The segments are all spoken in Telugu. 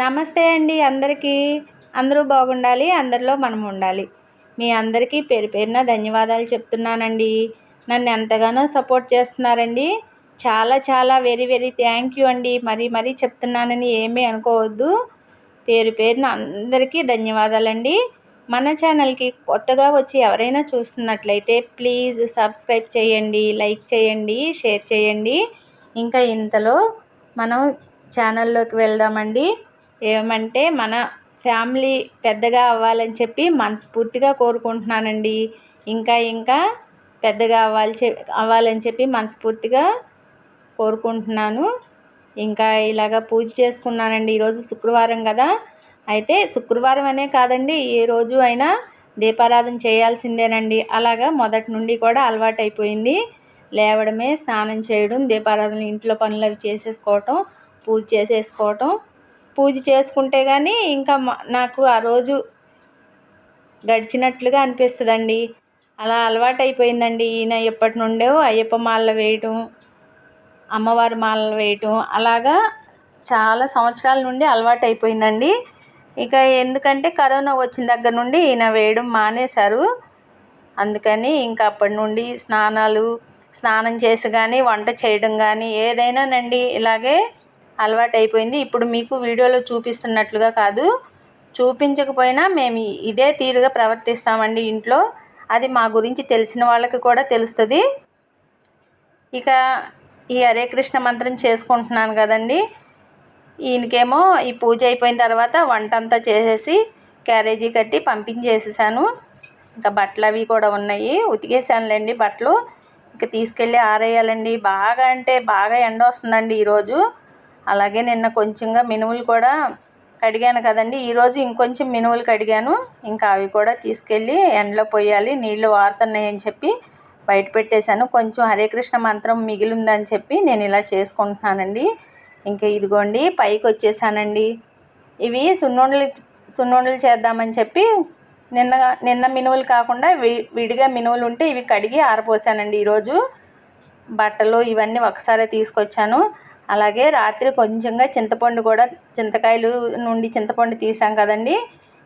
నమస్తే అండి అందరికీ. అందరూ బాగుండాలి అందరిలో మనం ఉండాలి. మీ అందరికీ పేరు పేరున ధన్యవాదాలు చెప్తున్నానండి. నన్ను ఎంతగానో సపోర్ట్ చేస్తున్నారండి. చాలా చాలా వెరీ వెరీ థ్యాంక్ యూ అండి. మరీ మరీ చెప్తున్నానని ఏమీ అనుకోవద్దు. పేరు పేరున అందరికీ ధన్యవాదాలండి. మన ఛానల్కి కొత్తగా వచ్చి ఎవరైనా చూస్తున్నట్లయితే ప్లీజ్ సబ్స్క్రైబ్ చేయండి లైక్ చేయండి షేర్ చేయండి. ఇంకా ఇంతలో మనం ఛానల్లోకి వెళ్దామండి. ఏమంటే మన ఫ్యామిలీ పెద్దగా అవ్వాలని చెప్పి మనస్ఫూర్తిగా కోరుకుంటున్నానండి. ఇంకా ఇంకా పెద్దగా అవ్వాలి చె అవ్వాలని చెప్పి మనస్ఫూర్తిగా కోరుకుంటున్నాను. ఇంకా ఇలాగ పూజ చేసుకున్నానండి ఈరోజు శుక్రవారం కదా. అయితే శుక్రవారం అనే కాదండి ఏ రోజు అయినా దీపారాధన చేయాల్సిందేనండి. అలాగా మొదటి నుండి కూడా అలవాటైపోయింది. లేవడమే స్నానం చేయడం దీపారాధన ఇంట్లో పనులు అవి చేసేసుకోవటం పూజ చేసేసుకోవటం. పూజ చేసుకుంటే కానీ ఇంకా నాకు ఆ రోజు గడిచినట్లుగా అనిపిస్తుందండి. అలా అలవాటు అయిపోయిందండి ఈయన ఎప్పటి నుండో అయ్యప్ప మాలలు వేయటం అమ్మవారి మాలలు వేయటం అలాగా చాలా సంవత్సరాల నుండి అలవాటు అయిపోయిందండి ఇక ఎందుకంటే కరోనా వచ్చిన దగ్గర నుండి ఈయన వేయడం మానేశారు. అందుకని ఇంకా అప్పటి నుండి స్నానాలు స్నానం చేసి కానీ వంట చేయడం కానీ ఏదైనానండి ఇలాగే అలవాటు అయిపోయింది ఇప్పుడు మీకు వీడియోలో చూపిస్తున్నట్లుగా కాదు. చూపించకపోయినా మేము ఇదే తీరుగా ప్రవర్తిస్తామండి ఇంట్లో. అది మా గురించి తెలిసిన వాళ్ళకి కూడా తెలుస్తుంది. ఇక ఈ హరే కృష్ణ మంత్రం చేసుకుంటున్నాను కదండి. ఈయనకేమో ఈ పూజ అయిపోయిన తర్వాత వంట అంతా చేసేసి క్యారేజీ కట్టి పంపించేసేసాను. ఇంకా బట్టలు అవి కూడా ఉన్నాయి. ఉతికేసానులేండి బట్టలు. ఇంకా తీసుకెళ్ళి ఆరేయాలండి. బాగా అంటే బాగా ఎండ వస్తుందండి ఈరోజు. అలాగే నిన్న కొంచెంగా మినుములు కూడా కడిగాను కదండి. ఈరోజు ఇంకొంచెం మినుములు కడిగాను. ఇంకా అవి కూడా తీసుకెళ్ళి ఎండలో పోయాలి నీళ్ళు వారుతున్నాయని చెప్పి బయట పెట్టేశాను. కొంచెం హరే కృష్ణ మంత్రం మిగిలిందని చెప్పి నేను ఇలా చేసుకుంటున్నానండి. ఇంకా ఇదిగోండి పైకి వచ్చేసానండి. ఇవి సున్నుండలు సున్నుండలు చేద్దామని చెప్పి నిన్న నిన్న మినువులు కాకుండా వి విడిగా మినువులు ఉంటే ఇవి కడిగి ఆరపోసానండి ఈరోజు బట్టలు ఇవన్నీ ఒకసారి తీసుకొచ్చాను. అలాగే రాత్రి కొంచెంగా చింతపండు కూడా చింతకాయలు నుండి చింతపండు తీసాం కదండి.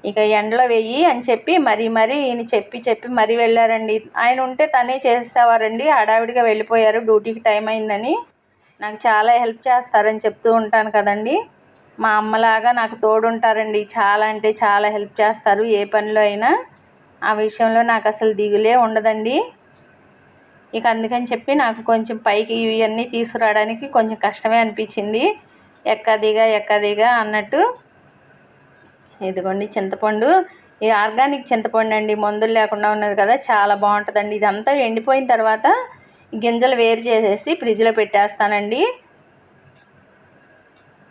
ఇక ఎండలో వెయ్యి అని చెప్పి మరీ మరీ ఈయన చెప్పి చెప్పి మరీ వెళ్ళారండి. ఆయన ఉంటే తనే చేసేవారండి. హడావిడిగా వెళ్ళిపోయారు. డ్యూటీకి టైం అయిందని. నాకు చాలా హెల్ప్ చేస్తారని చెప్తూ ఉంటాను కదండి. మా అమ్మలాగా నాకు తోడుంటారండి. చాలా అంటే చాలా హెల్ప్ చేస్తారు ఏ పనిలో అయినా. ఆ విషయంలో నాకు అసలు దిగులే ఉండదండి. ఇక అందుకని చెప్పి నాకు కొంచెం పైకి ఇవన్నీ తీసుకురావడానికి కొంచెం కష్టమే అనిపించింది. ఎక్కదిగా ఎక్కదిగా అన్నట్టు. ఇదిగోండి చింతపండు. ఇది ఆర్గానిక్ చింతపండు అండి మందులు లేకుండా ఉన్నది కదా చాలా బాగుంటుందండి. ఇదంతా ఎండిపోయిన తర్వాత గింజలు వేరు చేసేసి ఫ్రిడ్జ్లో పెట్టేస్తానండి.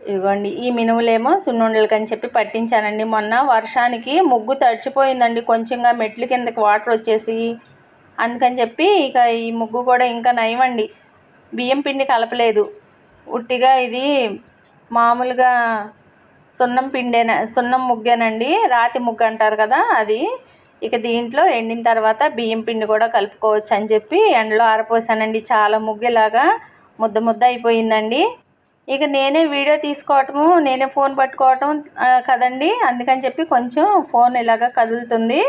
ఇదిగోండి ఈ మినుములేమో సున్నుండలకని చెప్పి పట్టించానండి. మొన్న వర్షానికి ముగ్గు తడిచిపోయిందండి. కొంచెంగా మెట్లు కిందకి వాటర్ వచ్చేసి అందుకని చెప్పి ఇక ఈ ముగ్గు కూడా ఇంకా నయమండి. బియ్యం పిండి కలపలేదు. ఉట్టిగా ఇది మామూలుగా సున్నం పిండేన సున్నం ముగ్గేనండి. రాతి ముగ్గు అంటారు కదా అది. ఇక దీంట్లో ఎండిన తర్వాత బియ్యం పిండి కూడా కలుపుకోవచ్చు అని చెప్పి ఎండలో ఆరపోసానండి. చాలా ముగ్గేలాగా ముద్ద ముద్ద అయిపోయిందండి. ఇక నేనే వీడియో తీసుకోవటము నేనే ఫోన్ పట్టుకోవటం కదండి. అందుకని చెప్పి కొంచెం ఫోన్ ఇలాగ కదులుతుంది.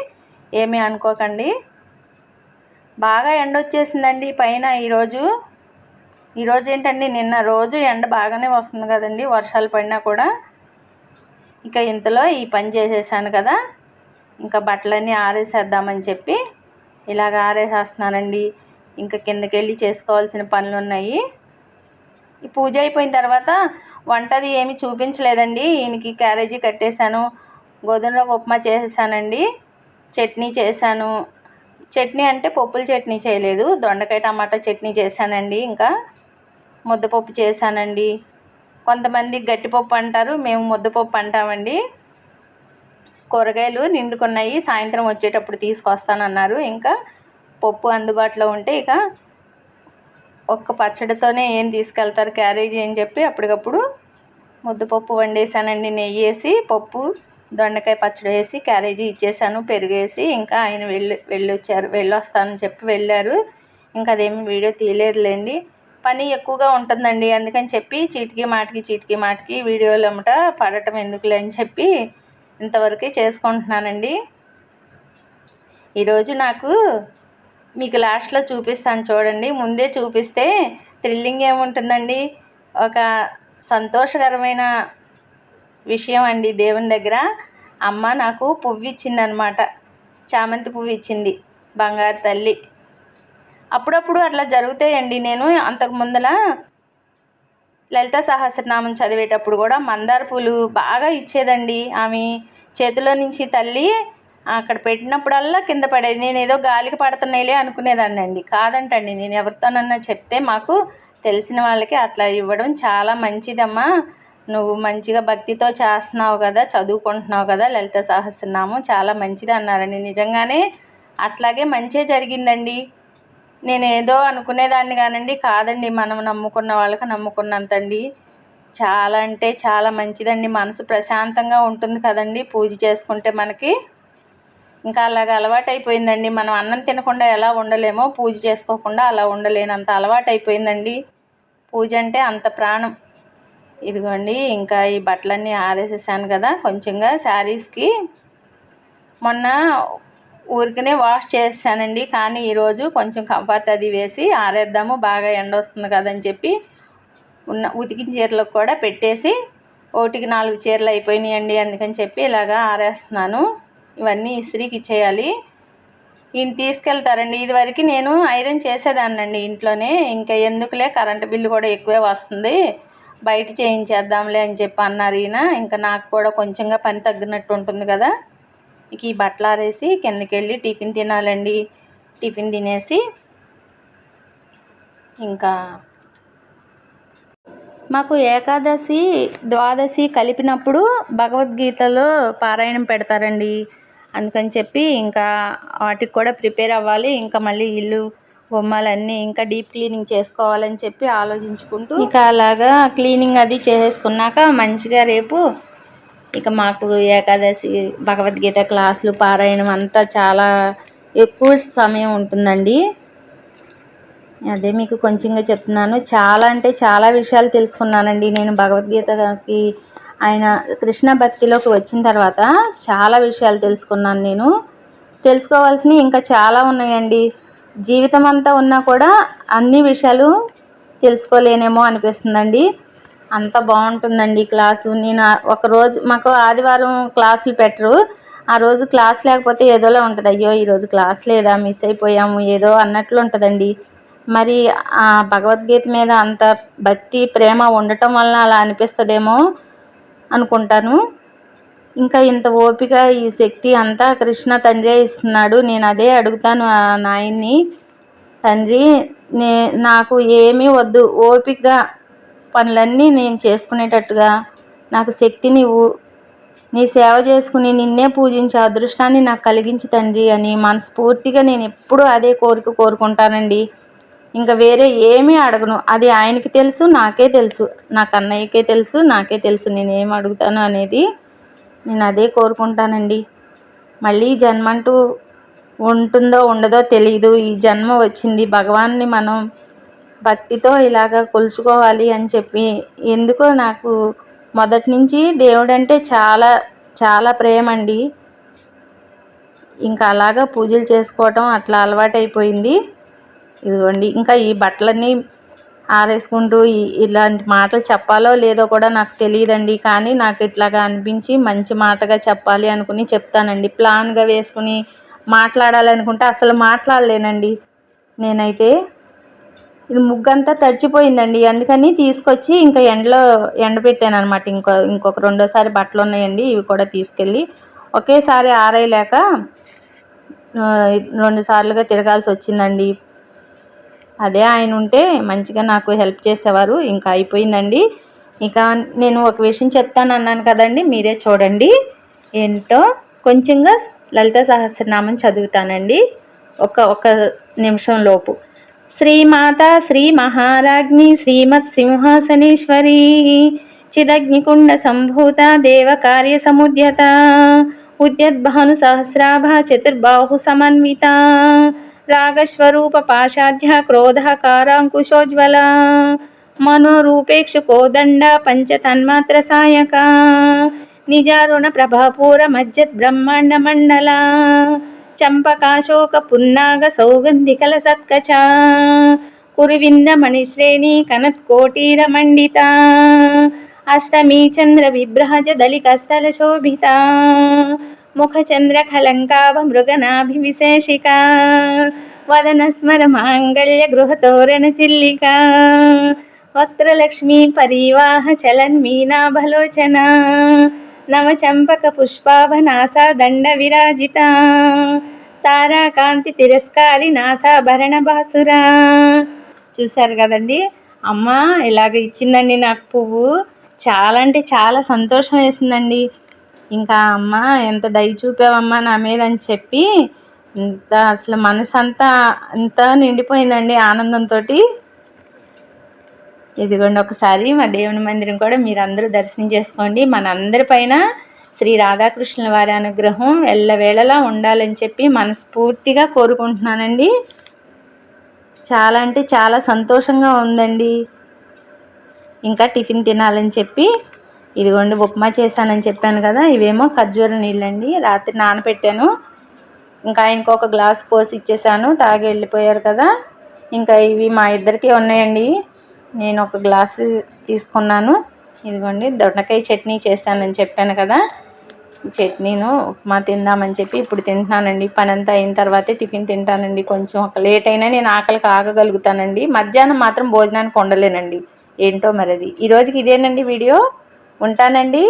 ఏమీ అనుకోకండి. బాగా ఎండ వచ్చేసిందండి పైన ఈరోజు. ఈరోజు ఏంటండి నిన్న రోజు ఎండ బాగానే వస్తుంది కదండి వర్షాలు పడినా కూడా. ఇక ఇంతలో ఈ పని చేసేసాను కదా ఇంకా బట్టలన్నీ ఆరేసేద్దామని చెప్పి ఇలాగ ఆరేసేస్తున్నానండి. ఇంకా కిందకి వెళ్ళి చేసుకోవాల్సిన పనులు ఉన్నాయి ఈ పూజ అయిపోయిన తర్వాత వంటది ఏమి చూపించలేదండి. ఈయనకి క్యారేజీ కట్టేశాను గోధుమ రవ్వ ఉప్మా చేసేసానండి చట్నీ చేశాను చట్నీ అంటే పప్పుల చట్నీ చేయలేదు. దొండకాయ టమాటా చట్నీ చేశానండి ఇంకా. ముద్దపప్పు చేశానండి. కొంతమంది గట్టిపప్పు అంటారు మేము ముద్దపప్పు అంటామండి. కూరగాయలు నిండుకున్నాయి సాయంత్రం వచ్చేటప్పుడు తీసుకొస్తానన్నారు. ఇంకా పప్పు అందుబాటులో ఉంటే ఇక ఒక్క పచ్చడితోనే ఏం తీసుకెళ్తారు క్యారేజీ అని చెప్పి అప్పటికప్పుడు ముద్దపప్పు వండేసానండి నెయ్యి వేసి పప్పు దొండకాయ పచ్చడి వేసి క్యారేజీ ఇచ్చేసాను పెరిగేసి ఇంకా ఆయన వెళ్ళి వెళ్ళొచ్చారు వెళ్ళొస్తానని చెప్పి వెళ్ళారు. ఇంకా అదేమి వీడియో తీయలేదులేండి. పని ఎక్కువగా ఉంటుందండి అందుకని చెప్పి చీటికి మాటికి చీటికి మాటికి వీడియోలు అమ్మట పడటం ఎందుకులే అని చెప్పి ఇంతవరకే చేసుకుంటున్నానండి. ఈరోజు నాకు మీకు లాస్ట్లో చూపిస్తాను చూడండి. ముందే చూపిస్తే థ్రిల్లింగ్ ఏముంటుందండి? ఒక సంతోషకరమైన విషయం అండి. దేవుని దగ్గర అమ్మ నాకు పువ్వు ఇచ్చిందనమాట చామంతి పువ్వు ఇచ్చింది బంగారు తల్లి. అప్పుడప్పుడు అట్లా జరుగుతాయండి. నేను అంతకు ముందల లలిత సహస్రనామం చదివేటప్పుడు కూడా మందార పూలు బాగా ఇచ్చేదండి. ఆమె చేతిలో నుంచి తల్లి అక్కడ పెట్టినప్పుడల్లా కింద పడేది. నేను ఏదో గాలికి పడుతున్నాయిలే అనుకునేదాన్ని అండి కాదంటండి. నేను ఎవరితోనన్నా చెప్తే మాకు తెలిసిన వాళ్ళకి అట్లా ఇవ్వడం చాలా మంచిదమ్మా. నువ్వు మంచిగా భక్తితో చేస్తున్నావు కదా చదువుకుంటున్నావు కదా లలిత సహస్రనామం చాలా మంచిది అన్నారండి. నిజంగానే అట్లాగే మంచే జరిగిందండి. నేను ఏదో అనుకునేదాన్ని కానండి కాదండి. మనం నమ్ముకున్న వాళ్ళకి నమ్ముకున్నంతండి. చాలా అంటే చాలా మంచిదండి. మనసు ప్రశాంతంగా ఉంటుంది కదండి పూజ చేసుకుంటే మనకి. ఇంకా అలాగ అలవాటు అయిపోయిందండి మనం అన్నం తినకుండా ఎలా ఉండలేమో పూజ చేసుకోకుండా అలా ఉండలేనంత అలవాటు అయిపోయిందండి పూజ అంటే అంత ప్రాణం. ఇదిగోండి ఇంకా ఈ బట్టలన్నీ ఆరేసేసాను కదా కొంచెంగా శారీస్కి. మొన్న ఊరికనే వాష్ చేసానండి కానీ ఈరోజు కొంచెం కంఫర్ట్ అది వేసి ఆరేద్దాము బాగా ఎండ వస్తుంది కదని చెప్పి ఉన్న ఉతికిన చీరలకు కూడా పెట్టేసి ఒకటికి నాలుగు చీరలు అయిపోయినాయండి అందుకని చెప్పి ఇలాగా ఆరేస్తున్నాను. ఇవన్నీ ఇస్త్రీకి ఇచ్చేయాలి. ఈయన తీసుకెళ్తారండి ఇదివరకు నేను ఐరన్ చేసేదాన్నండి ఇంట్లోనే ఇంకా ఎందుకులే కరెంటు బిల్లు కూడా ఎక్కువే వస్తుంది. బయట చేయించేద్దాంలే అని చెప్పి అన్నారు ఈయన. ఇంకా నాకు కూడా కొంచెంగా పని తగ్గినట్టు ఉంటుంది కదా. ఇక ఈ బట్టలు ఆరేసి కిందకి వెళ్ళి టిఫిన్ తినాలండి. టిఫిన్ తినేసి ఇంకా మాకు ఏకాదశి ద్వాదశి కలిపినప్పుడు భగవద్గీతలో పారాయణం పెడతారండి. అందుకని చెప్పి ఇంకా వాటికి కూడా ప్రిపేర్ అవ్వాలి. ఇంకా మళ్ళీ ఇల్లు గుమ్మాలన్నీ ఇంకా డీప్ క్లీనింగ్ చేసుకోవాలని చెప్పి ఆలోచించుకుంటూ ఇక అలాగా క్లీనింగ్ అది చేసేసుకున్నాక మంచిగా రేపు ఇక మాకు ఏకాదశి భగవద్గీత క్లాసులు పారాయణం అంతా చాలా ఎక్కువ సమయం ఉంటుందండి. అదే మీకు కొంచెంగా చెప్తున్నాను. చాలా అంటే చాలా విషయాలు తెలుసుకున్నానండి నేను భగవద్గీతకి. ఆయన కృష్ణ భక్తిలోకి వచ్చిన తర్వాత చాలా విషయాలు తెలుసుకున్నాను నేను. తెలుసుకోవాల్సినవి ఇంకా చాలా ఉన్నాయండి. జీవితం అంతా ఉన్నా కూడా అన్ని విషయాలు తెలుసుకోలేనేమో అనిపిస్తుందండి. అంత బాగుంటుందండి క్లాసు. నేను ఒకరోజు మాకు ఆదివారం క్లాసులు పెట్టరు. ఆ రోజు క్లాస్ లేకపోతే ఏదోలా ఉంటుంది. అయ్యో ఈరోజు క్లాస్ లేదా మిస్ అయిపోయాము ఏదో అన్నట్లు ఉంటుందండి. మరి ఆ భగవద్గీత మీద అంత భక్తి ప్రేమ ఉండటం వలన అలా అనిపిస్తుందేమో అనుకుంటాను. ఇంకా ఇంత ఓపిక ఈ శక్తి అంతా కృష్ణ తండ్రే ఇస్తున్నాడు. నేను అదే అడుగుతాను ఆ నాయన్ని. తండ్రి నే నాకు ఏమీ వద్దు. ఓపికగా పనులన్నీ నేను చేసుకునేటట్టుగా. నాకు శక్తి నీవు. నీ సేవ చేసుకుని నిన్నే పూజించే అదృష్టాన్ని నాకు కలిగించు తండ్రి అని మనస్ఫూర్తిగా నేను ఎప్పుడూ అదే కోరిక కోరుకుంటానండి. ఇంకా వేరే ఏమీ అడగను. అది ఆయనకి తెలుసు నాకే తెలుసు. నా కన్నయ్యకే తెలుసు నాకే తెలుసు. నేను అడుగుతాను అనేది నేను అదే కోరుకుంటానండి. మళ్ళీ జన్మంటూ ఉంటుందో ఉండదో తెలియదు ఈ జన్మ వచ్చింది. భగవాన్ని మనం భక్తితో ఇలాగ కొలుచుకోవాలి అని చెప్పి ఎందుకో నాకు మొదటి నుంచి దేవుడంటే చాలా చాలా ప్రేమ అండి ఇంకా అలాగా పూజలు చేసుకోవటం అట్లా అలవాటైపోయింది. ఇదిగోండి. ఇంకా ఈ బట్టలన్నీ ఆరేసుకుంటూ ఇలాంటి మాటలు చెప్పాలో లేదో కూడా నాకు తెలియదండి. కానీ నాకు ఇట్లాగా అనిపించి మంచి మాటగా చెప్పాలి అనుకుని చెప్తానండి. ప్లాన్గా వేసుకుని మాట్లాడాలనుకుంటే అసలు మాట్లాడలేనండి. నేనైతే ఇది ముగ్గంతా తడిచిపోయిందండి. అందుకని తీసుకొచ్చి ఇంకా ఎండలో ఎండబెట్టాను అనమాట ఇంకో ఇంకొక రెండోసారి బట్టలు ఉన్నాయండి. ఇవి కూడా తీసుకెళ్ళి ఒకేసారి ఆరేయలేక రెండు సార్లుగా తిరగాల్సి వచ్చిందండి. అదే ఆయన ఉంటే మంచిగా నాకు హెల్ప్ చేసేవారు. ఇంకా అయిపోయిందండి. ఇంకా నేను ఒక విషయం చెప్తాను అన్నాను కదండి మీరే చూడండి. ఏంటో కొంచెంగా లలిత సహస్రనామం చదువుతానండి. ఒక ఒక నిమిషం లోపు. శ్రీమాత శ్రీ మహారాజ్ఞి శ్రీమత్ సింహాసనేశ్వరి చిదగ్నికుండ సంభూత దేవ కార్య సముద్యత ఉద్యద్భాను సహస్రాభ చతుర్బాహు సమన్విత రాగస్వరూప పాశాఢ్య క్రోధ కారాంకుశోజ్వల దండ కోదండ పంచతన్మాత్ర సాయక నిజారుణ ప్రభాపూర మజ్జత్ బ్రహ్మాండ మండల చంపకాశోక పున్నాగ సౌగంధికల సత్కచ కురువింద మణిశ్రేణి కనత్కోటీర మండిత అష్టమీ చంద్ర విభ్రహజ దళికస్థల శోభిత ముఖచంద్ర కలంకావ మృగనాభి విశేషిక వదన స్మర మాంగళ్య గృహతోరణ చిల్లిక వక్త్రలక్ష్మీ పరివాహ చలన్మీనాభలోచన నవచంపక పుష్పాభనాసా దండ విరాజిత తారాకాంతి తిరస్కారి నాసాభరణ బాసురా చూశారు కదండి? అమ్మ ఇలాగ ఇచ్చిందండి నాకు పువ్వు. చాలా అంటే చాలా సంతోషం వేసిందండి. ఇంకా అమ్మ ఎంత దయ చూపావమ్మా నా మీద అని చెప్పి ఇంత అసలు మనసు అంతా అంత నిండిపోయిందండి ఆనందంతో ఇదిగోండి ఒకసారి మా దేవుని మందిరం కూడా మీరు అందరూ దర్శనం చేసుకోండి. మనందరి పైన శ్రీ రాధాకృష్ణుల వారి అనుగ్రహం ఎల్లవేళలా ఉండాలని చెప్పి మనస్ఫూర్తిగా కోరుకుంటున్నానండి. చాలా అంటే చాలా సంతోషంగా ఉందండి. ఇంకా టిఫిన్ తినాలని చెప్పి ఇదిగోండి ఉప్మా చేశానని చెప్పాను కదా ఇవేమో ఖర్జూర నీళ్ళండి రాత్రి నానబెట్టాను ఇంకా ఆయనకు ఒక గ్లాస్ పోసి ఇచ్చేసాను తాగి వెళ్ళిపోయారు కదా. ఇంకా ఇవి మా ఇద్దరికి ఉన్నాయండి. నేను ఒక గ్లాసు తీసుకున్నాను. ఇదిగోండి దొండకాయ చట్నీ చేశానని చెప్పాను కదా. చట్నీను ఉప్మా తిందామని చెప్పి ఇప్పుడు తింటున్నానండి. పని అంతా అయిన తర్వాతే టిఫిన్ తింటానండి. కొంచెం ఒక లేట్ అయినా నేను ఆకలికి ఆగగలుగుతానండి. మధ్యాహ్నం మాత్రం భోజనానికి ఉండలేనండి ఏంటో మరి అది. ఈ రోజుకి ఇదేనండి వీడియో? ఉంటానండి.